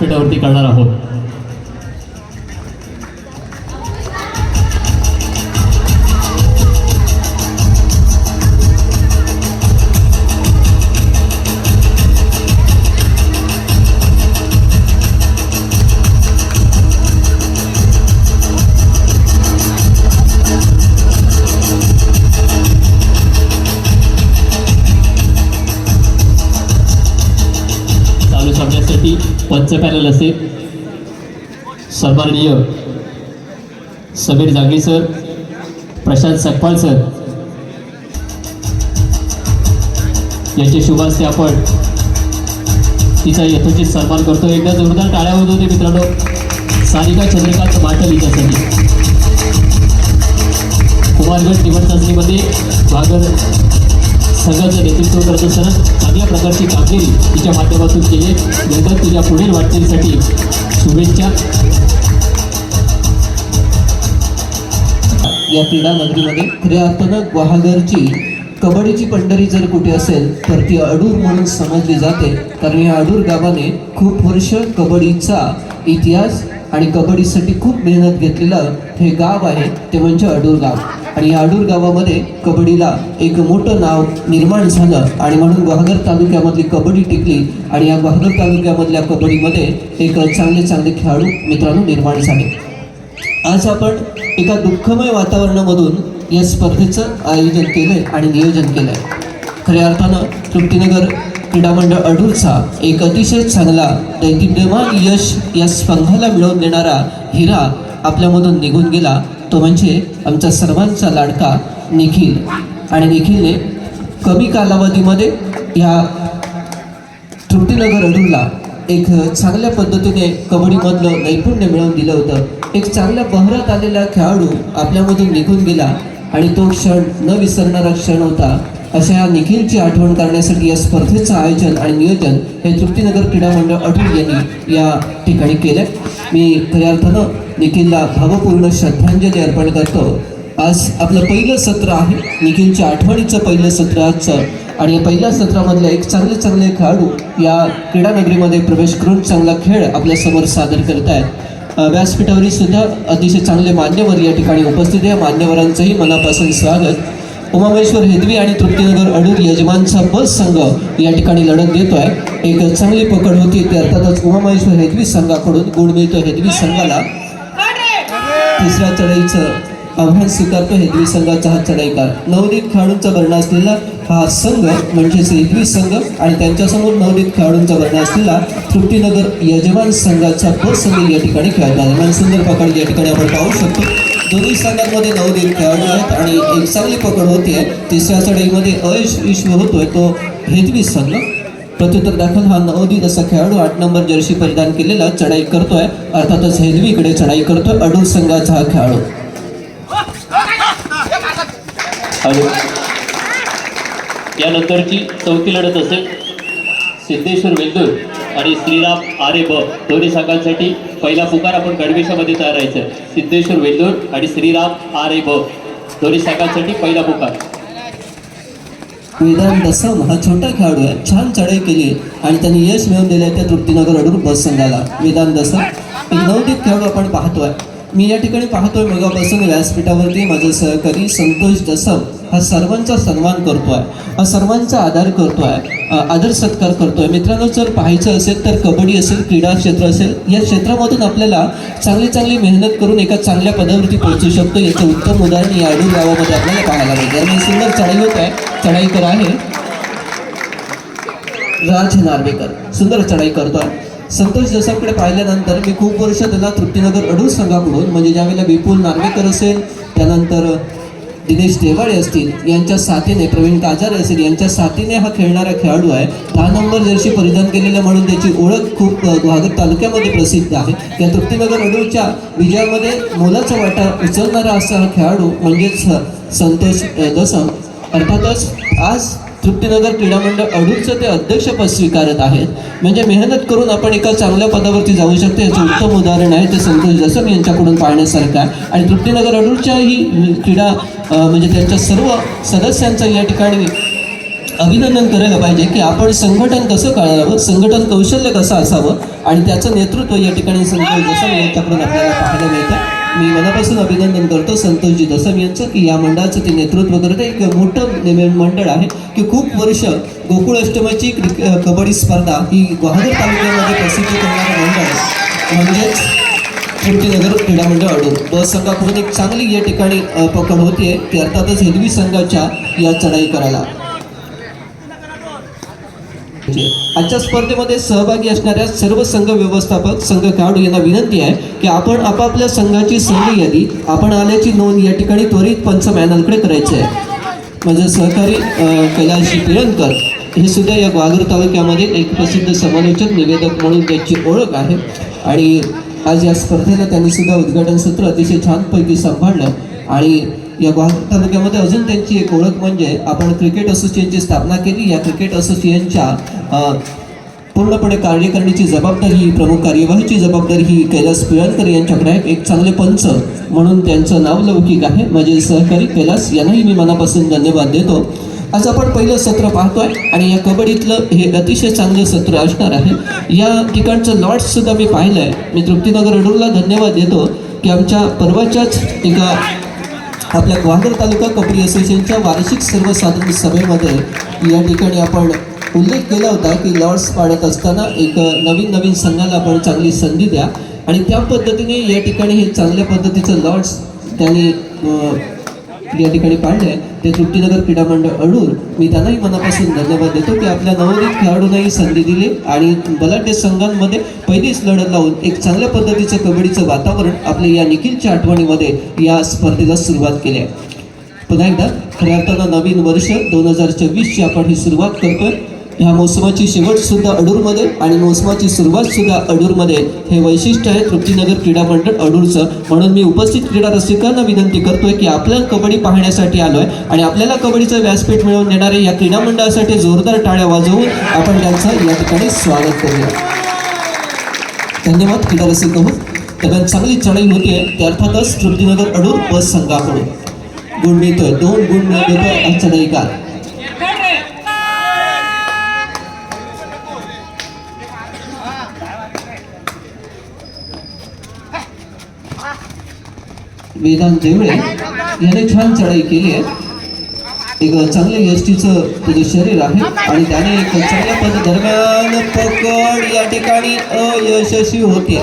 व्यासपीठावरती करणार आहोत. पंच सन्माननीय समीर जांगी सर प्रशांत सकपाल सर. याचे शुभ हस्ते आपण तिचा यथोचित सन्मान करतो एकदा जोरदार टाळ्या होत होते मित्रांनो. सारिका चंद्रकांत माटल हिच्यासाठी कुमारगड निवड चाचणीमध्ये वागर संघाचं नेतृत्व करत असताना चांगल्या प्रकारची कामगिरी तिच्या माध्यमातून केली नंतर तिच्या पुढील वाटचालीसाठी शुभेच्छा. या क्रीडा नगरीमध्ये खऱ्या अर्थानं ग्वाहागरची कबड्डीची पंढरी जर कुठे असेल तर ती अडूर म्हणून समजली जाते. कारण या अडूर गावाने खूप वर्ष कबड्डीचा इतिहास आणि कबड्डीसाठी खूप मेहनत घेतलेलं हे गाव आहे ते म्हणजे अडूर गाव. आणि या अडूर गावामध्ये कबड्डीला एक मोठं नाव निर्माण झालं. आणि म्हणून गुहागर तालुक्यामधली कबड्डी टिकली आणि या गुहागर तालुक्यामधल्या कबड्डीमध्ये एक चांगले चांगले खेळाडू मित्रांनो निर्माण झाले. आज आपण एका दुःखमय वातावरणामधून या स्पर्धेचं आयोजन केलंय आणि नियोजन केलंय. खऱ्या अर्थानं तृप्तीनगर क्रीडा मंडळ अडूरचा एक अतिशय चांगला दैदिप्यमान यश या संघाला मिळवून देणारा हिरा आपल्यामधून निघून गेला. तो म्हणजे आमचा सर्वांचा लाडका निखिल. आणि निखिलने कमी कालावधीमध्ये या त्रुटीनगर अडूला एक चांगल्या पद्धतीने कबड्डीमधलं नैपुण्य मिळवून दिलं होतं. एक चांगल्या बहरात आलेला खेळाडू आपल्यामधून निघून गेला आणि तो क्षण न विसरणारा क्षण होता. अशा या निखिलची आठवण करण्यासाठी या स्पर्धेचं आयोजन आणि नियोजन हे तृप्तीनगर क्रीडा मंडळ अटूल यांनी या ठिकाणी केलं मी खऱ्या अर्थानं निखिलला भावपूर्ण श्रद्धांजली अर्पण करतो. आज आपलं पहिलं सत्र आहे. निखिलच्या आठवणीचं पहिलं सत्र आजचं. आणि या पहिल्या सत्रामधले एक चांगले चांगले खेळाडू या क्रीडानगरीमध्ये प्रवेश करून चांगला खेळ आपल्यासमोर सादर करत आहेत. अ, व्यासपीठावरील सुद्धा अतिशय चांगले मान्यवर या ठिकाणी उपस्थित आहे. मान्यवरांचंही मनापासून स्वागत. उमामेश्वर हेदवी आणि तृप्तीनगर अडूर यजमानचा बस संघ या ठिकाणी लढत देतोय. एक चांगली पकड होती ते अर्थातच उमामेश्वर हेदवी संघाकडून गुण मिळतो हेदवी संघाला. तिसऱ्या चढाईचं आव्हान स्वीकारतो हेदवी संघाचा हा चढाईकार. नवनीत खेळाडूंचा वर्ण असलेला हा संघ म्हणजेच हेदवी संघ आणि त्यांच्यासमोर नवनीत खेळाडूंचा वर्ण असलेला तृप्तीनगर यजमान संघाचा ब संघ या ठिकाणी खेळला आहे सुंदर पकड या ठिकाणी आपण पाहू शकतो. दोन्ही संघांमध्ये नवनीत खेळाडू आहेत आणि एक चांगली पकड होती आहे तिसऱ्या चढाईमध्ये अयश विश्व होतोय. तो हेदवी संघ. प्रत्युत्तर दाखल हा नवोदित असा खेळाडू आठ नंबर जर्सी परिधान केलेला चढाई करतोय. अर्थातच हेदवीकडे चढाई करतोय अडूर संघाचा हा खेळाडू. यानंतरची चौथी लढत असेल सिद्धेश्वर वेंदूर आणि श्रीराम आरे ब. दोन्ही संघांसाठी पहिला पुकार आपण गडवेशामध्ये तयार राहायचं सिद्धेश्वर वेंदूर आणि श्रीराम आरे ब. दोन्ही संघांसाठी पहिला पुकार. वेदांत दसम हा छोटा खेळाडू आहे. छान चढाई केली आणि त्यांनी यश मिळवून दिले त्या तृप्तीनगर अडूर बस संघाला. वेदांत दसम एक नवदीप खेळाडू आपण पाहतोय. मी या ठिकाणी पाहतोय मगापासून व्यासपीठावरती माझे सहकारी संतोष दसव हा सर्वांचा सन्मान करतो आहे हा सर्वांचा आदर करतो आहे आदर सत्कार करतोय. मित्रांनो जर पाहायचं असेल तर कबड्डी असेल क्रीडा क्षेत्र असेल या क्षेत्रामधून आपल्याला चांगली चांगली मेहनत करून एका चांगल्या पदावरती पोहोचू शकतो. याचं उत्तम उदाहरण या अडूर गावामध्ये आपल्याला पाहायला मिळते आणि सुंदर चढाई होत आहे चढाईकर आहे. राज नार्वेकर सुंदर चढाई करतोय. संतोष जसाकडे पाहिल्यानंतर मी खूप वर्ष त्याला तृप्तीनगर अडूळ संघाकडून म्हणजे ज्यावेळेला विपुल नार्वेकर असेल त्यानंतर दिनेश देवाळे असतील यांच्या साथीने प्रवीण काजारे असेल यांच्या साथीने हा खेळणारा खेळाडू आहे. दहा नंबर जर्सी परिधान केलेला म्हणून त्याची ओळख खूप अ, गुहागर तालुक्यामध्ये प्रसिद्ध आहे. त्या तृप्तीनगर अडूळच्या विजयामध्ये मोलाचा वाटा उचलणारा असा हा खेळाडू म्हणजेच संतोष दसम. अर्थातच आज तृप्तीनगर क्रीडा मंडळ अडूरचं ते अध्यक्षपद स्वीकारत आहेत. म्हणजे मेहनत करून आपण एका चांगल्या पदावरती जाऊ शकतो याचं उत्तम उदाहरण आहे ते संतोष जसम यांच्याकडून पाहण्यासारखं आहे. आणि तृप्तीनगर अडूरच्या ही क्रीडा म्हणजे त्यांच्या सर्व सदस्यांचा या ठिकाणी अभिनंदन करायला पाहिजे की आपण संघटन कसं करावं संघटन कौशल्य कसं असावं आणि त्याचं नेतृत्व या ठिकाणी संतोष जसम यांच्याकडून आपल्याला पाहायला मिळतं. मी मनापासून अभिनंदन करतो संतोषजी दसम यांचं की या मंडळाचं ते नेतृत्व करत एक मोठं मंडळ आहे की खूप वर्ष गोकुळ अष्टमाची कबड्डी स्पर्धा ही गुहागर तालुक्यामध्ये प्रसिद्ध करणारं मंडळ आहे. म्हणजेच कीर्तीनगर क्रीडा मंडळ अडून बस संघाकडून एक चांगली या ठिकाणी पकड पकड आहे ती अर्थातच हिंदवी संघाच्या या चढाई करायला. म्हणजे आजच्या स्पर्धेमध्ये सहभागी असणाऱ्या सर्व संघ व्यवस्थापक संघ खेळाडू यांना विनंती आहे की आपण आपापल्या संघाची संघ यादी आपण आल्याची नोंद या ठिकाणी त्वरित पंच मॅनलकडे करायची आहे. माझे सहकारी अ, कैलासजी पिळणकर हे सुद्धा या वाघूर तालुक्यामध्ये एक प्रसिद्ध समालोचक निवेदक म्हणून त्याची ओळख आहे. आणि आज या स्पर्धेला त्यांनी सुद्धा उद्घाटन सत्र अतिशय छानपैकी सांभाळलं. आणि या ग्वाल्हेर तालुक्यामध्ये अजून त्यांची एक ओळख म्हणजे आपण क्रिकेट असोसिएशनची स्थापना केली. या क्रिकेट असोसिएशनच्या पूर्णपणे कार्य करण्याची जबाबदारी ही प्रमुख कार्यवाहीची जबाबदारी ही कैलास पिळणकर यांच्याकडे आहे. एक चांगले पंच म्हणून त्यांचं नाव लौकिक आहे. माझे सहकारी कैलास यांनाही मी मनापासून धन्यवाद देतो. आज आपण पहिलं सत्र पाहतोय आणि या कबड्डीतलं हे अतिशय चांगलं सत्र असणार आहे. या ठिकाणचं लॉट्ससुद्धा मी पाहिलं आहे मी तृप्तीनगर अडूरला धन्यवाद देतो की आमच्या परवाच्याच एका आपल्या ग्वाल्हेर तालुका कबड्डी असोसिएशनच्या वार्षिक सर्वसाधारण सभेमध्ये या ठिकाणी आपण उल्लेख केला होता की लॉर्ड्स पाडत असताना एक नवीन नवीन संघाला आपण चांगली संधी द्या. आणि त्या पद्धतीने या ठिकाणी हे चांगल्या पद्धतीचं लॉर्ड्स त्यांनी या ठिकाणी पाडले ते तृप्तीनगर क्रीडा मंडळ अडूर मी त्यांनाही मनापासून धन्यवाद देतो की आपल्या नवोदित खेळाडूंनाही संधी दिली आणि बलाढ्य संघांमध्ये पहिलीच लढत लावून एक चांगल्या पद्धतीचं कबड्डीचं वातावरण आपल्या या निखिलच्या आठवणीमध्ये या स्पर्धेला सुरुवात केली आहे. पुन्हा एकदा खऱ्या अर्थानं नवीन वर्ष दोन हजार चोवीसची आपण ही सुरुवात करतोय. ह्या मोसमाची शेवटसुद्धा अडूरमध्ये आणि मोसमाची सुरुवातसुद्धा अडूरमध्ये. हे वैशिष्ट्य आहे तृप्तीनगर क्रीडा मंडळ अडूरचं. म्हणून मी उपस्थित क्रीडा रसिकांना विनंती करतोय की आपल्या कबड्डी पाहण्यासाठी आलो आहे आणि आपल्याला कबड्डीचं व्यासपीठ मिळवून देणाऱ्या या क्रीडा मंडळासाठी जोरदार टाळ्या वाजवून आपण त्यांचं या ठिकाणी स्वागत करूया. धन्यवाद क्रीडा रसिक हो दरम्यान चांगली चढाई होतीये ते अर्थातच तृप्तीनगर अडूर बस संघाकडून. गुण मिळतोय दोन गुण मिळतोय आज चढाईकार वेदांत देवळे याने छान चढाई केली आहे. एक चांगलं यष्टीचं त्याचं शरीर आहे आणि त्याने एक चांगल्या पद दरम्यान पकड या ठिकाणी अयशस्वी होते.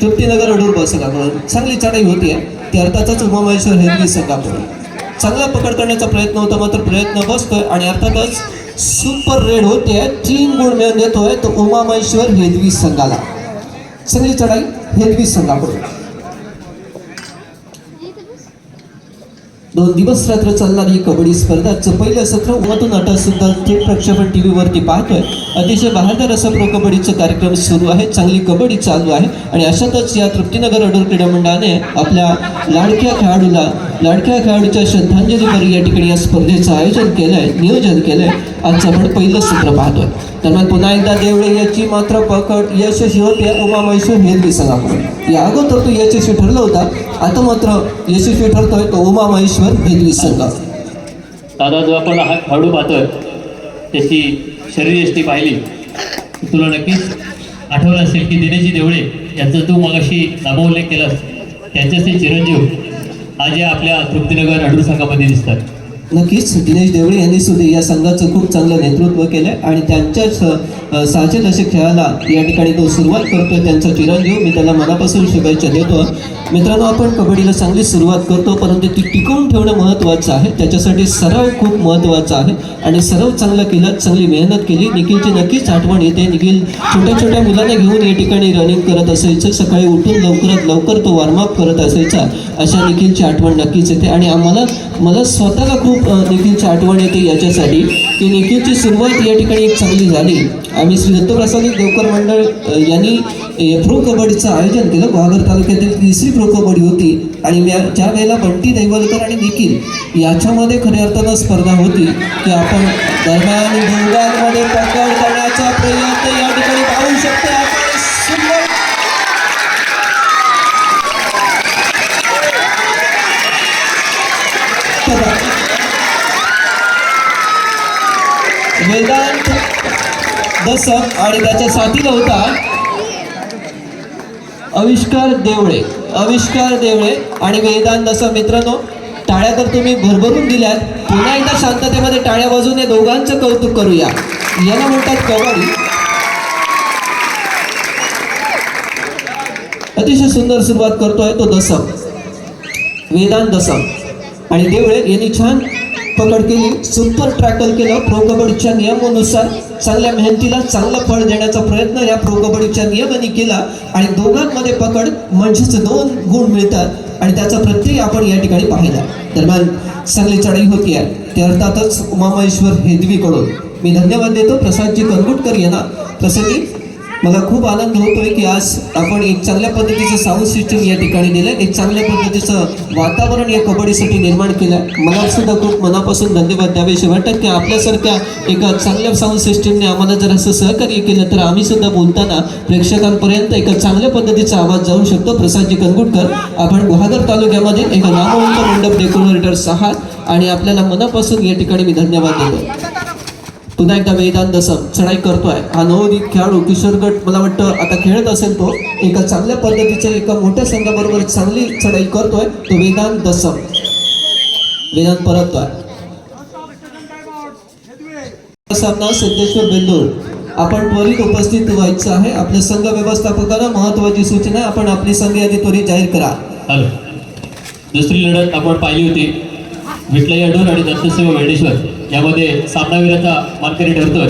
तृप्तीनगर अडूर बस संघाकडून चांगली चढाई होती आहे ती अर्थातच उमामहेश्वर हेरवी संघाकडून चांगला पकड करण्याचा प्रयत्न होता मात्र प्रयत्न बसतोय आणि अर्थातच सुपर रेड होते. तीन गुण मिळून देतोय तो उमामहेश्वर हेदवी संघाला. चांगली चढाई हेदवी संघाकडून. दोन दिवस रात्र चालणारी ही कबड्डी स्पर्धाचं पहिलं सत्र उमातून आता सुद्धा थेट प्रक्षेपण टी व्हीवरती पाहतोय. अतिशय बहादर असं प्रो कबड्डीचं कार्यक्रम सुरू आहे चांगली कबड्डी चालू आहे. आणि अशातच या तृप्तीनगर अडोल क्रीडा मंडळाने आपल्या लाडक्या खेळाडूला लाडक्या खेळाडूच्या श्रद्धांजलीपर या ठिकाणी या स्पर्धेचं आयोजन केलंय नियोजन केलंय. आजचं आपण पहिलं सत्र पाहतोय. दरम्यान पुन्हा एकदा देवळे याची मात्र पकड यशस्वी होते उमा महेश्वर हेल्दी संघाकडून या अगोदर तो यशस्वी ठरला होता. आता मात्र यशस्वी ठरतोय तो उमा महेश्वर हेल्दी संघ दादा जो आपण हा खेळाडू पाहतोय त्याची शरीरयष्टी पाहिली. तुला नक्कीच आठवलं असेल की दिनेशजी देवळे यांचा तू मगाशी नामोल्लेख केलास त्यांच्याशी चिरंजीव आज या आपल्या तृप्तीनगर अडूर संघामध्ये दिसतात. नक्कीच दिनेश देवळे यांनी सुद्धा या संघाचं खूप चांगलं नेतृत्व केलंय आणि त्यांच्याच साचे तसे असे खेळाला या ठिकाणी तो सुरुवात करतो त्यांचा चिरंजीव. मी त्याला मनापासून शुभेच्छा देतो. मित्रांनो आपण कबड्डीला चांगली सुरुवात करतो परंतु ती टिकवून ठेवणं महत्त्वाचं आहे. त्याच्यासाठी सराव खूप महत्त्वाचा आहे आणि सराव चांगला केला चांगली मेहनत केली. निखिलची नक्कीच आठवण येते. निखिल छोट्या छोट्या मुलांना घेऊन या ठिकाणी रनिंग करत असायचं. सकाळी उठून लवकरात लवकर तो वॉर्मअप करत असायचा. अशा निखिलची आठवण नक्कीच येते. आणि आम्हाला मला स्वतःला खूप देखीलची निखिलची आठवण येते याच्यासाठी की निखिलची सुरुवात या ठिकाणी एक चांगली झाली. आम्ही श्री दत्तप्रसादी देवकर मंडळ यांनी प्रो कबड्डीचं आयोजन केलं. गुहागर तालुक्यातील तिसरी प्रो कबड्डी होती. आणि ज्या वेळेला बंटी दैवलकर आणि निखिल याच्यामध्ये खऱ्या अर्थानं स्पर्धा होती की आपण दरम्यान पकड करण्याचा प्रयत्न या ठिकाणी पाहू शकतो आपण सुंदर वेदांत दसक आणि त्याच्या साथीला होता आविष्कार देवळे आविष्कार देवळे. आणि वेदांत दसक मित्रांनो टाळ्या तर तुम्ही भरभरून दिल्यात. पुन्हा एकदा शांततेमध्ये टाळ्या वाजून या दोघांचं कौतुक करूया. याला म्हणतात कवाडी अतिशय सुंदर सुरुवात करतोय तो दसम वेदांत दसम आणि देवळे यांनी छान पकड केली. सुपर ट्रॅकल केलं. प्रो कबड्डीच्या नियमानुसार चांगल्या मेहनतीला चांगलं फळ देण्याचा प्रयत्न या प्रो कबड्डीच्या नियमाने केला. आणि दोघांमध्ये पकड म्हणजेच दोन गुण मिळतात. आणि त्याचा प्रत्यय आपण या ठिकाणी पाहिला. दरम्यान चांगली चढाई होती आहे. ते अर्थातच उमामहेश्वर हेदवीकडून. मी धन्यवाद देतो. प्रसादजी गणगुटकर यांना. प्रसंगी मला खूप आनंद होतोय की आज आपण एक चांगल्या पद्धतीचं साऊंड सिस्टम या ठिकाणी दिलं एक चांगल्या पद्धतीचं वातावरण या कबड्डीसाठी निर्माण केलं मला सुद्धा खूप मनापासून धन्यवाद द्यावेसे वाटतात की आपल्यासारख्या एका चांगल्या साऊंड सिस्टमने आम्हाला जर असं सहकार्य केलं तर आम्ही सुद्धा बोलताना प्रेक्षकांपर्यंत एका चांगल्या पद्धतीचा आवाज जाऊ शकतो. प्रसादजी कनगुटकर आपण गुहागर तालुक्यामध्ये एका नामवंत मंडप डेकोरेटर्स आहात आणि आपल्याला मनापासून या ठिकाणी मी धन्यवाद देतो. पुन्हा एकदा वेदांत दसम चढाई करतोय. हा नवोदित खेळाडू किशोर गट मला वाटतं आता खेळत असेल तो. एका चांगल्या पद्धतीच्या एका मोठ्या संघाबरोबर चांगली चढाई करतोय तो वेदांत दसम वेदांत परततोय. सामना सिद्धेश्वर बेल्लोर आपण त्वरित उपस्थित व्हायचं आहे. आपल्या संघ व्यवस्थापकांना महत्वाची सूचना आपण आपली संघ यादी त्वरित जाहीर करा. दुसरी लढत आपण पाहिली होती. विठलाई अडूर आणि दत्तसेवा वेडेश्वर यामध्ये सामनावीराचा मानकरी ठरतोय.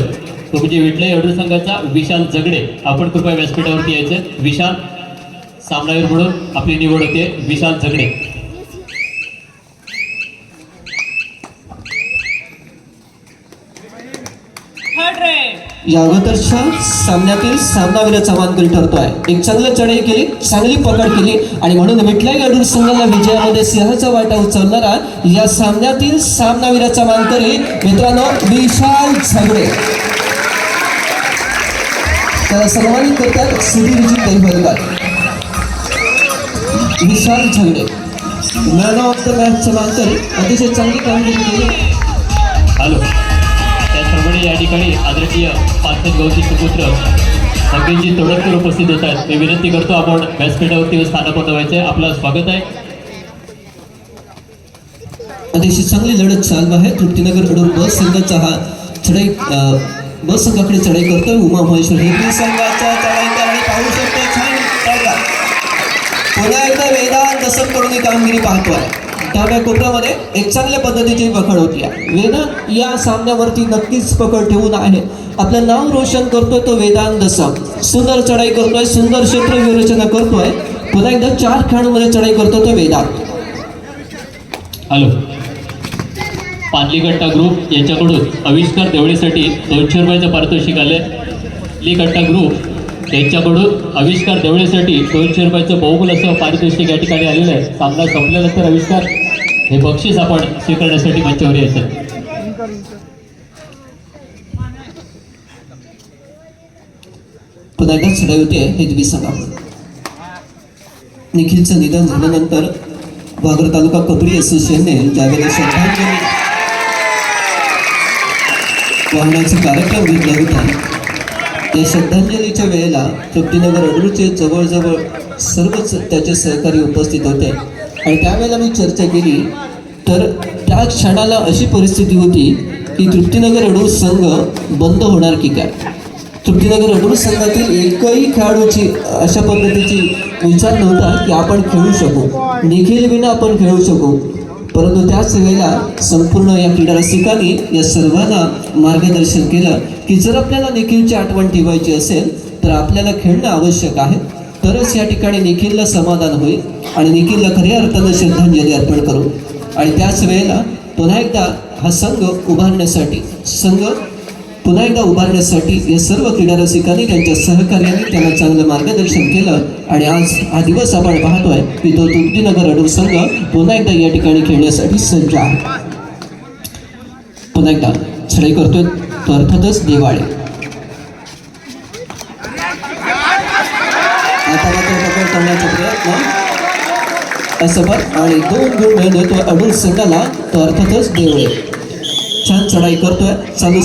तो म्हणजे विठलाई अडूर संघाचा विशाल जगडे आपण कृपया व्यासपीठावरती यायचे. विशाल सामनावीर म्हणून आपली निवड होते. विशाल जगडे. या अगोदरच्या सामन्यातील सामनावीराचा मानकरी ठरतोय. एक चांगलं चढाई केली चांगली पकड केली आणि म्हणून विठलाई गडूर संघाला विजयामध्ये सिंहाचा वाटा उचलणारा या सामन्यातील सामनावीराचा मानकरी मित्रांनो विशाल झगडे. त्याला सन्मानित करतात सुधीरजी दैवलकर विशाल झगडे. मॅन ऑफ द मॅचचा मानकरी अतिशय चांगली कामगिरी केली. हॅलो. त्याचप्रमाणे या ठिकाणी आदरणीय पार्थन गौती सुपुत्र अंकितजी तोडककर उपस्थित होत आहेत. मी विनंती करतो आपण व्यासपीठावरती स्थानापन्न व्हायचे आपलं स्वागत आहे. अतिशय चांगली लढत चालू आहे. तृप्तीनगर अडूर बस संघाचा हा चढाई बस संघाकडे चढाई करतोय. उमा महेश्वर हे संघाचा चढाई आणि पाहू शकतो. छान पुन्हा एकदा वेदांत दसम करून ही कामगिरी पाहतोय. डाव्या कोपऱ्यामध्ये एक चांगल्या पद्धतीची पकड होती. वेदांत या सामन्यावरती नक्कीच पकड ठेवून आहे. आपलं नाव रोशन करतोय तो वेदांत दसम सुंदर चढाई करतोय सुंदर क्षेत्र विरचना करतोय. पुन्हा एकदा चार खेळांमध्ये चढाई करतो तो वेदांत. हॅलो. पानलीकट्टा ग्रुप यांच्याकडून आविष्कार देवळीसाठी दोनशे रुपयाचं पारितोषिक आले लीकट्टा ग्रुप त्यांच्याकडून आविष्कार देवळीसाठी दोनशे रुपयाचं बहुमूल असं पारितोषिक या ठिकाणी आलेलं आहे. सामना संपल्यानंतर आविष्कार हे बक्षीस आपण स्वीकारण्यासाठी मंचावर यायचं. पुन्हा एकदा चढाई होते हे तुम्ही सांगा. निखिलचं निधन झाल्यानंतर वाघर तालुका कबड्डी असोसिएशनने ज्यावेळेला श्रद्धांजली वाहनाचा कार्यक्रम घेतला होता त्या श्रद्धांजलीच्या वेळेला तृप्तीनगर अडरूचे जवळजवळ सर्वच त्याचे सहकारी उपस्थित होते. आणि त्यावेळेला मी चर्चा केली तर त्या क्षणाला अशी परिस्थिती होती की तृप्तीनगर अडूळ संघ बंद होणार की काय? तृप्तीनगर अडूळ संघातील एकही खेळाडूची अशा पद्धतीची विचार नव्हता की आपण खेळू शकू. निखिल विना आपण खेळू शकू. परंतु त्याच वेळेला संपूर्ण या क्रीडा रसिकांनी या सर्वांना मार्गदर्शन केलं की जर आपल्याला निखिलची आठवण ठेवायची असेल तर आपल्याला खेळणं आवश्यक आहे. तरच या ठिकाणी निखिलला समाधान होईल आणि निखिलला खऱ्या अर्थानं श्रद्धांजली अर्पण करू. आणि त्याच वेळेला पुन्हा एकदा हा संघ उभारण्यासाठी संघ पुन्हा एकदा उभारण्यासाठी या सर्व क्रीडा रसिकांनी त्यांच्या सहकार्याने त्यांना चांगलं मार्गदर्शन केलं. आणि आज हा दिवस आपण पाहतोय की तो तुमतीनगर अडूर संघ पुन्हा एकदा या ठिकाणी खेळण्यासाठी सज्ज आहे. पुन्हा एकदा छडे करतोय. तो अर्थातच दिवाळी. करण्याचा प्रयत्न बघ आणि दोन गुण मिळून देतो अडूर संघाला तो अर्थातच देवळे. छान चढाई करतोय चालू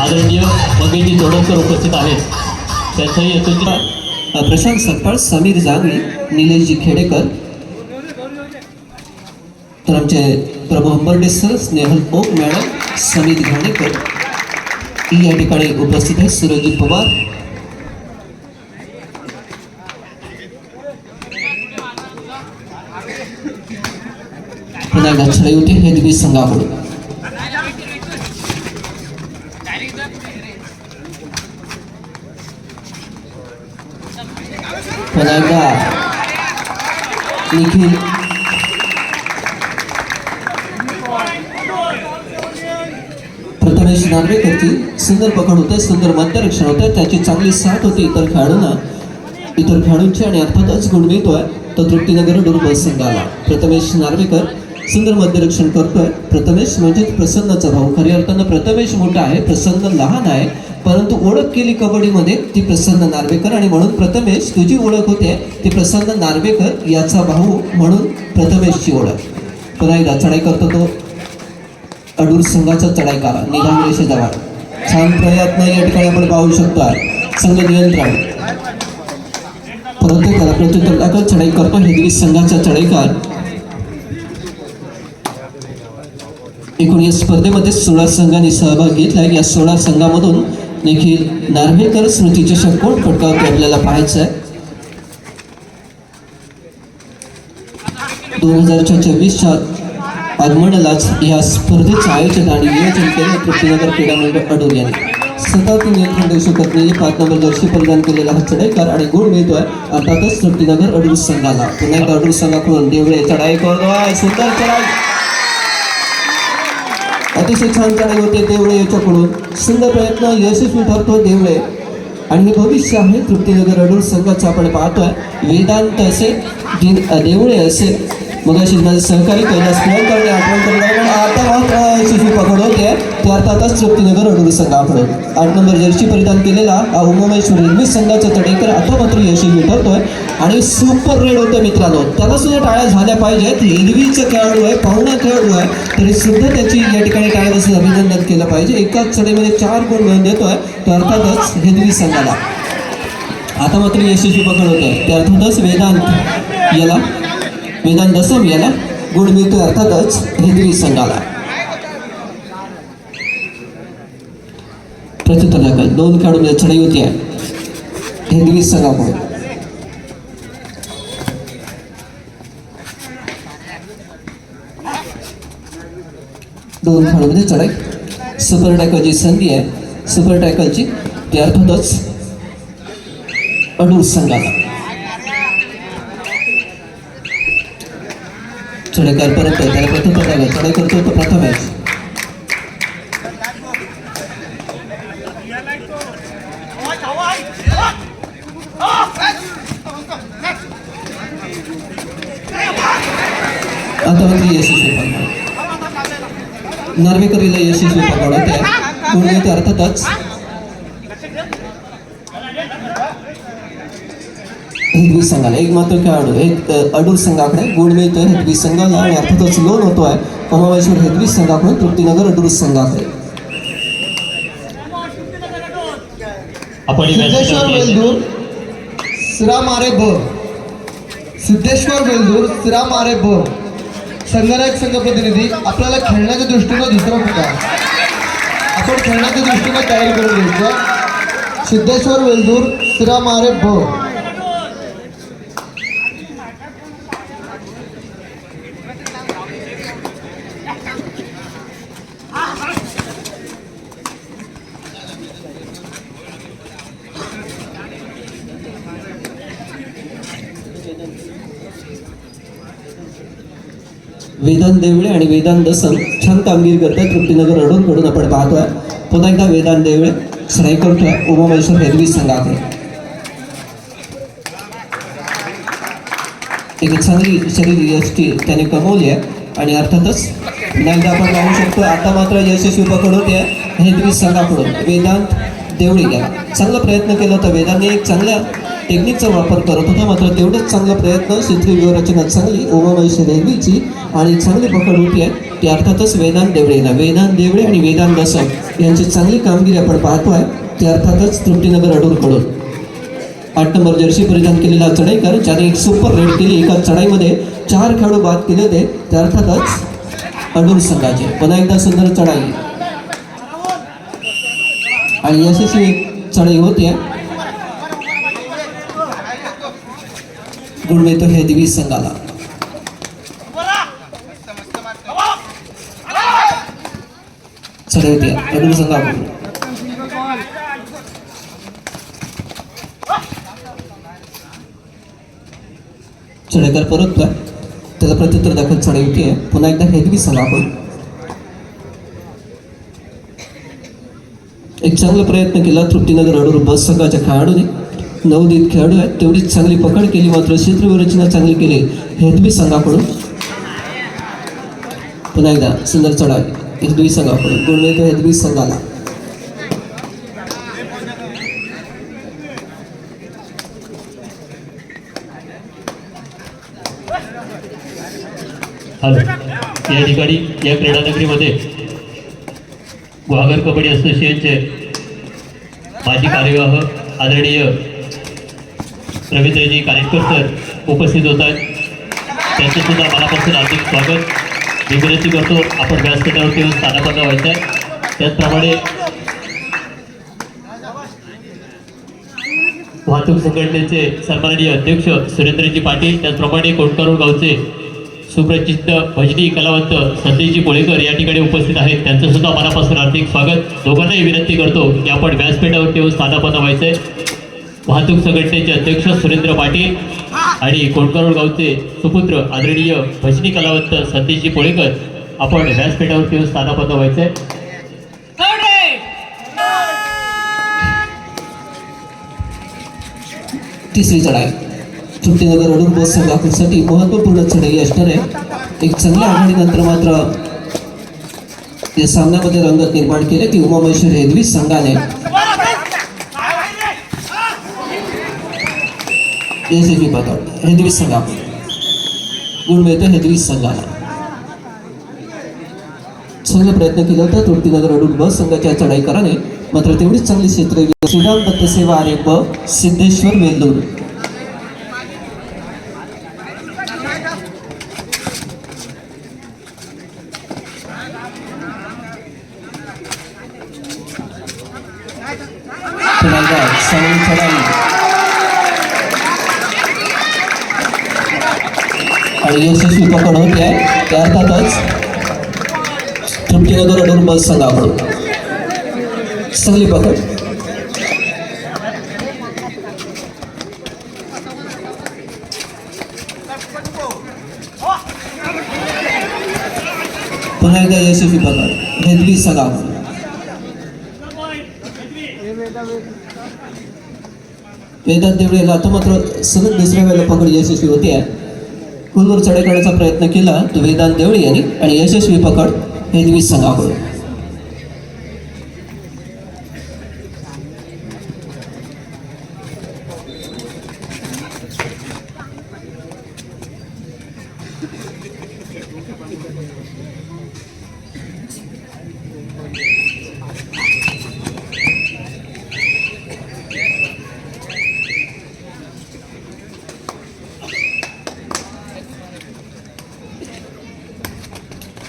आदरणीय मंगेजी जोडणकर उपस्थित आहेत. त्यांचंही प्रशांत सकपाळ समीर जांगळे निलेशजी खेडेकर तर आमचे प्रभू हंबर्डे सर स्नेहल ओक मॅडम समित घाणेकर. ही या ठिकाणी उपस्थित आहेत सुरजित पवार. पुन्हा एकदा छळी हे दिवी संघाकडून पुन्हा एकदा. निखिल नार्वेकरची सुंदर पकड होते सुंदर मध्यरक्षण होते. त्याची चांगली साथ होती इतर खेळाडूंना. इतर खेळाडूंची आणि अर्थातच गुण मिळतोय तो तृप्तीनगर डुर्बल संघाला प्रथमेश नार्वेकर सुंदर मध्यरक्षण करतोय. प्रथमेश म्हणजे प्रसन्नचा भाऊ. खऱ्या अर्थानं प्रथमेश मोठा आहे प्रसन्न लहान आहे. परंतु ओळख केली कबड्डीमध्ये ती प्रसन्न नार्वेकर. आणि म्हणून प्रथमेश तुझी ओळख होते ती प्रसन्न नार्वेकर याचा भाऊ म्हणून प्रथमेशची ओळख. पुन्हा एकदा चढाई करतो तो. अडूर संघाचा चढाईकार निघाल रेषेजवळ छान प्रयत्न या ठिकाणी आपण पाहू शकतो संघ नियंत्रण. परंतु त्याला प्रत्युत्तर दाखल चढाई करतो. हेदवी संघाचा चढाईकार एकूण या स्पर्धेमध्ये सोळा संघांनी सहभाग घेतला. या सोळा संघामधून देखील नार्वेकर स्मृतीचे कोण फटकावते आपल्याला पाहायचं आहे दोन हजारच्या चोवीसच्या आगमनालाच या स्पर्धेचं आयोजन आणि नियोजन केलं तृप्तीनगर क्रीडा मंडळ अडूर यांनी सतत नियंत्रण देऊ शकत नाही पाच नंबर जर्सी प्रदान केलेला हा चढाईकार आणि गुण मिळतोय अर्थातच तृप्तीनगर अडूर संघाला. पुन्हा एकदा अडूर संघाकडून देवळे चढाई करतोय सुंदर चढाई. अतिशय छान चढाई होते देवळे याच्याकडून. सुंदर प्रयत्न यशस्वी ठरतो देवळे. आणि हे भविष्य आहे तृप्तीनगर अडूर संघाचं आपण पाहतोय. वेदांत असे देवळे असे. मग अशी माझे सहकारी कैलास कुळकर्णी आठवण करणार पण आता मात्र यशस्वी पकड होते. ते अर्थातच तृप्तीनगर अडूर संघाकडून आठ नंबर जर्सी परिधान केलेला हा उमामेश्वर रेल्वे संघाचा तडेकर आता मात्र यशस्वी ठरतोय आणि सुपर रेड होतं मित्रांनो. त्याला सुद्धा टाळ्या झाल्या पाहिजेत. रेल्वेचं खेळाडू आहे पाहुणा खेळाडू आहे. तरी सुद्धा त्याची या ठिकाणी टाळ्या बसून अभिनंदन केलं पाहिजे. एकाच चढीमध्ये चार गुण मिळून देतोय. तो अर्थातच हेदवी संघाला. आता मात्र यशस्वी पकड होतोय. ते अर्थातच वेदांत याला वेदांत दसम याला गुण मिळतो अर्थातच हिंदवी संघाला. प्रत्युत्तर दाखल दोन खेळाडूंमध्ये चढाई होती आहे हेदवी संघाकडून दोन खाडूमध्ये चढाई. सुपर टॅकलची संधी आहे. सुपर टॅकलची ती अर्थातच अडूर संघाला. चढाईकार परत त्याला प्रथम पदाला चढाई करतो तो प्रथम आहे. आता मात्र यशस्वी पकड. नार्वेकरीला यशस्वी पकड होते अर्थातच हिंदवी संघाला एक मात्र खेळाडू एक अ, अडूर संघाकडे गुण मिळतोय. हेदवी संघाला आणि अर्थातच लोन होतोय. अमावेश्वर हेदवी संघाकडून तृप्तीनगर अडूर संघाकडे. सिद्धेश्वर व्यासपीठावरती वेल्दूर सिरामारे ब सिद्धेश्वर वेल्दूर सिरामारे ब संगणक संघ प्रतिनिधी आपल्याला खेळण्याच्या दृष्टीनं दुसरा प्रकार. आपण खेळण्याच्या दृष्टीनं तयारी करून घ्यायचं. सिद्धेश्वर वेल्दूर सिरामारे ब वेदांत देवळे आणि वेदांत दसन छान कामगिरी करतात तृप्तीनगर अडून पडून आपण पाहतोय. पुन्हा एकदा वेदांत देवळे सराई करतोय उमामेश्वर हेदवी संघाकडे एक चांगली शरीर यष्टी त्याने कमवली आहे. आणि अर्थातच पुन्हा एकदा आपण पाहू शकतो आता मात्र यशस्वी पकड होते हेदवी संघाकडून. वेदांत देवळी घ्या चांगला प्रयत्न केला होता वेदांनी एक चांगल्या टेक्निकचा वापर करत होता मात्र तेवढंच चांगला प्रयत्न क्षेत्रीय व्यूहरचना चांगली उमामहेश रेल्वेची आणि चांगली पकड होती आहे. ती अर्थातच वेदांत देवळेला वेदांत देवळे आणि वेदांत दसम यांची चांगली कामगिरी आपण पाहतो आहे. ती अर्थातच तृप्तीनगर अडूरकडून आठ नंबर जर्सी परिधान केलेला चढाईकर ज्याने एक सुपर रेड केली एका चढाईमध्ये चार खेळाडू बाद केले होते. ते अर्थातच अडूर संघाचे. पुन्हा एकदा सुंदर चढाई. आणि यशस्वी चढाई होते. गुण मिळतो हे दिवी संघाला. चढाई होते अडूर संघाकडून चढाईकर परततोय. त्याला प्रत्युत्तर दाखल आहे पुन्हा एकदा हे दिवी संघाकडून एक चांगला प्रयत्न केला. तृप्तीनगर अडूर बस संघाच्या खेळाडूने. नवोदित खेळाडू आहेत. तेवढीच चांगली पकड केली मात्र क्षेत्रीय रचना चांगली केली. हेदवी संघाकडून. पुन्हा एकदा सुंदर चढाव हेदवी संघाकडून. गुण मिळतो हेदवी संघाला. या ठिकाणी या क्रीडानगरीमध्ये गुहागर कबड्डी असोसिएशनचे माजी कार्यवाह आदरणीय रवींद्रजी कानेटकर सर उपस्थित होत आहेत त्यांचं सुद्धा मनापासून हार्दिक स्वागत. विनंती करतो आपण व्यासपीठावरती येऊन स्थानापन्न व्हायचं आहे त्याचप्रमाणे वाहतूक संघटनेचे सन्माननीय अध्यक्ष सुरेंद्रजी पाटील त्याचप्रमाणे कोणकरोड गावचे सुप्रसिद्ध भजनी कलावंत संदेशजी कोळेकर या ठिकाणी उपस्थित आहेत. त्यांचं सुद्धा मनापासून हार्दिक स्वागत. दोघांनाही विनंती करतो की आपण व्यासपीठावरती येऊन स्थानापन्न आहे वाहतूक संघटनेचे अध्यक्ष सुरेंद्र पाटील आणि कोणकरोड गावचे सुपुत्र आदरणीय भजनी कलावंत संदेशजी कोळेकर आपण व्यासपीठावरती येऊन स्थानापन्न व्हायचंय तिसरी चढाई तृप्तीनगर अडूर बस संघासाठी महत्त्वपूर्ण चढाई असणार आहे. एक चांगल्या आघाडीनंतर मात्र या सामन्यामध्ये रंगत निर्माण केले ती हे हेदवी संघाने यशस्वी पकड हेदवी संघाकडून गुण मिळतो हेदवी संघाला चांगला प्रयत्न केला होता. तृप्तीनगर अडून ब संघाच्या चढाईकराने मात्र तेवढीच चांगली क्षेत्र श्रीराम दत्त सेवा आरे ब सिद्धेश्वर वेल्लोर यशस्वी पकड होते आहे त्या अर्थातच तृप्तीनगर अडूर बस संघाकडून चांगली पकड पुन्हा एकदा यशस्वी पकड संघाकडून वेदांत तो मात्र सलग दुसऱ्या वेळेला पकड यशस्वी होती आहे चढे करण्याचा प्रयत्न केला तो वेदांत देवळी यांनी आणि यशस्वी पकड हे हेदवी संघाकडून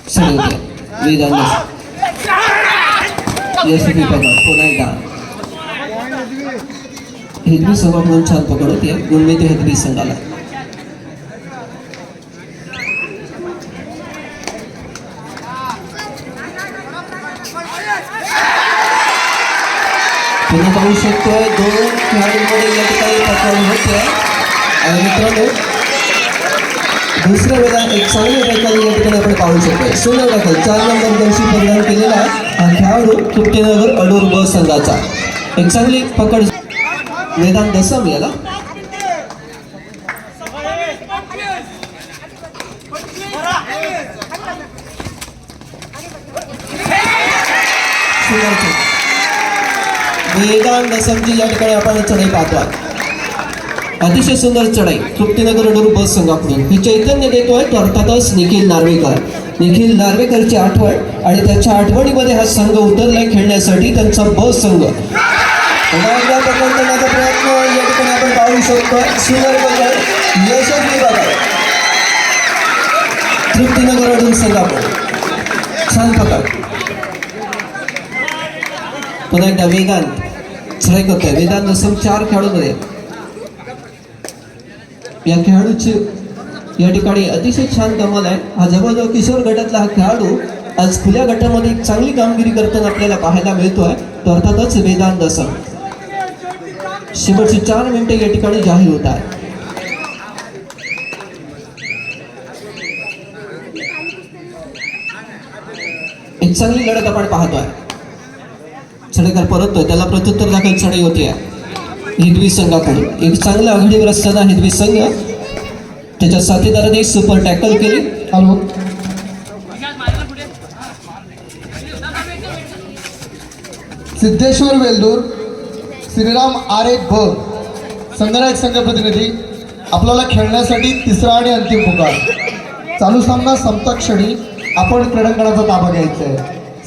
चढाई होती आहे. वेदांत यशस्वी पकड पुन्हा एकदा हेदवी म्हणून छान पकड होती गुणमे ते हेदवी संघाला. पुन्हा पाहू शकतो दोन खेळाडूंमध्ये या ठिकाणी पकडून होते आणि मित्रांनो दुसऱ्या वेळेला एक चांगल्या प्रकारे या ठिकाणी आपण पाहू शकतो सुंदर रेकॉर्ड चार नंबर जर्सी परिधान केलेला हा खेळाडू तृप्तीनगर अडूर ब संघाचा. एक चांगली पकड वेदांत दसम याला. सुंदर वेदांत दसमची या ठिकाणी आपण चढाई पाहतो अतिशय सुंदर चढाई तृप्तीनगर डोर बस संघाकडून ही चैतन्य देतोय तो अर्थातच निखिल नार्वेकर. निखिल नार्वेकरची आठवण आणि त्याच्या आठवणीमध्ये हा संघ उतरलाय खेळण्यासाठी त्यांचा बस संघ. पुन्हा एकदा करण्याचा प्रयत्न या ठिकाणी आपण पाहू शकतो. सुंदर पकड. यशस्वी पकड. तृप्तीनगर अडून संघाकडून छान पकड. पुन्हा एकदा वेदांत चढाई करतोय वेदांत असून चार खेळाडूमध्ये या खेळाडूची या ठिकाणी अतिशय छान कमाल आहे. हा जवळजवळ किशोर गटातला हा खेळाडू आज खुल्या गटामध्ये चांगली कामगिरी करताना आपल्याला पाहायला मिळतोय. तो अर्थातच वेदांत असं शेवटची चार मिनिटे या ठिकाणी जाहीर होत आहे एक चांगली लढत आपण पाहतोय. चढेकर परततोय त्याला प्रत्युत्तर दाखल चढाई होती आहे. हिदवी संघाकडून. एक चांगला आघाडीवर असताना हिदवी संघ. त्याच्या साथीदाराने सुपर टॅकल केली. हॅलो. सिद्धेश्वर वेल्दूर. श्रीराम आरे भ संघनायक संघ प्रतिनिधी आपल्याला खेळण्यासाठी तिसरा आणि अंतिम पुकार. चालू सामना संपता क्षणी आपण क्रीडांगणाचा ताबा घ्यायचा आहे.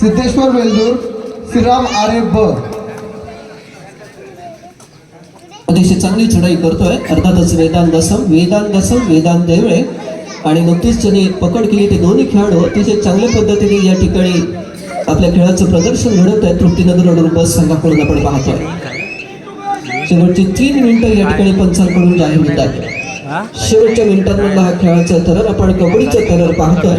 सिद्धेश्वर वेलदूर श्रीराम आरे ब अतिशय चांगली चढाई करतोय. अर्थातच वेदांत दसम वेदांत दसम वेदांत देवळे. आणि नुकतीच ज्यांनी एक पकड केली ते दोन्ही खेळाडू अतिशय चांगल्या पद्धतीने या ठिकाणी आपल्या खेळाचं प्रदर्शन घडवत आहे तृप्तीनगर रोडवर बस संघाकडून आपण पाहतोय. शेवटची तीन मिनिटं या ठिकाणी पंचांकडून जाहीर होत आहेत शेवटच्या मिनिटांमधला हा खेळाचा थरार आपण कबड्डीचा थरार पाहतोय.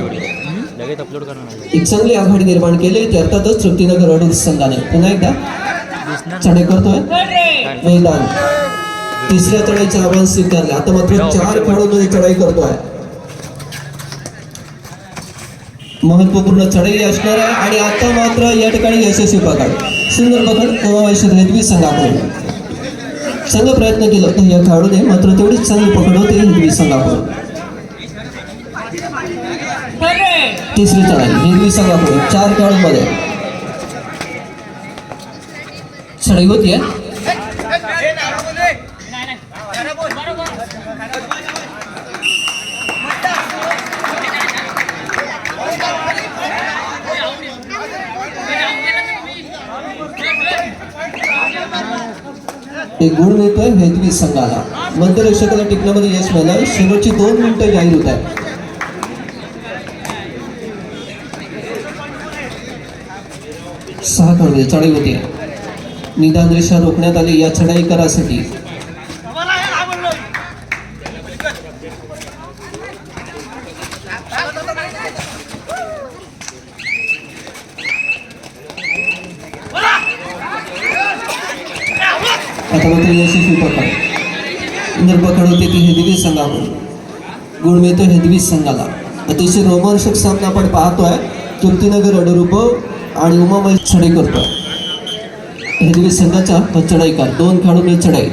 एक चांगली आघाडी निर्माण केली ते अर्थातच तृप्तीनगर रोडवर संघाने. पुन्हा एकदा. चढाई करतोय. मैदान तिसऱ्या चढाईचं आव्हान स्वीकारलं. आता मात्र चार खेळाडूंमध्ये चढाई करतोय. महत्त्वपूर्ण चढाई असणार आहे. आणि आता मात्र या ठिकाणी यशस्वी पकड. सुंदर पकड समावेशित हेदवी संघाकडून. चांगला प्रयत्न केला. होता या खेळाडूने मात्र तेवढीच चांगली पकड होते हेदवी संघाकडून तिसरी चढाई हेदवी संघाकडून चार खेळाडूंमध्ये चढाई होतीये एक गुण मिळतोय हेदवी संघाला. मध्यरक्षकाला टिकण्यामध्ये यश मिळणार शेवटची दोन मिनिटं जाहीर होत आहे सहा कळवे चढाई होती. निदान रेषा रोखण्यात आली. या चढाई करासाठी आता मात्र यशस्वी पकड सुंदर पकड होती ती हेदवी संघाकडून गुण मिळतो हेदवी संघाला. अतिशय रोमांचक सामना आपण पाहतोय. तृप्तीनगर अडरूप आणि उमामय चढाई करतोय. हेदवी संघाचा तो चढाईकार. दोन खेळाडूंनी चढाई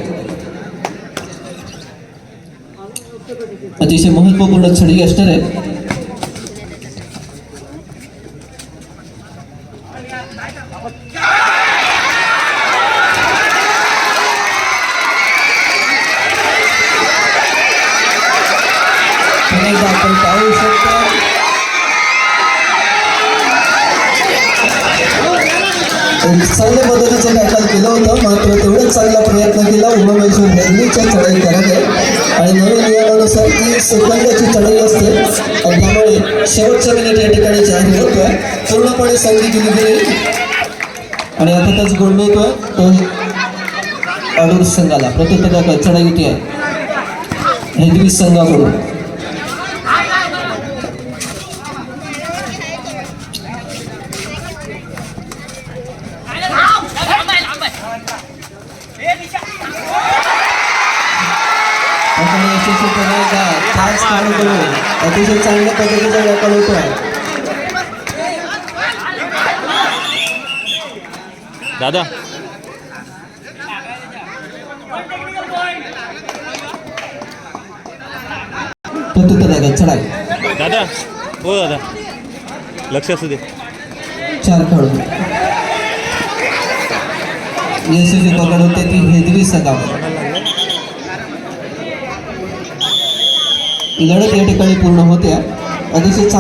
अतिशय महत्त्वपूर्ण चढाई असणार आहे. शेवटच्या मिनिट या ठिकाणी जाहीर होतोय. पूर्णपणे संधी दिली गेली आणि अर्थातच गोल मिळतोय. तो अडूर संघाला प्रत्येक चढाई होती आहे. संघाकडून आपण यशस्वीपणे एका खास खेळाडूकडून अतिशय चांगल्या पद्धतीचा टॅकल होतोय दादा. प्रत्युत्तर चढाई दादा हो दादा. लक्ष असू दे. चार खेळाडू यशस्वी पकड होते ती हेदवी सगाव लढत या ठिकाणी पूर्ण होत्या अतिशय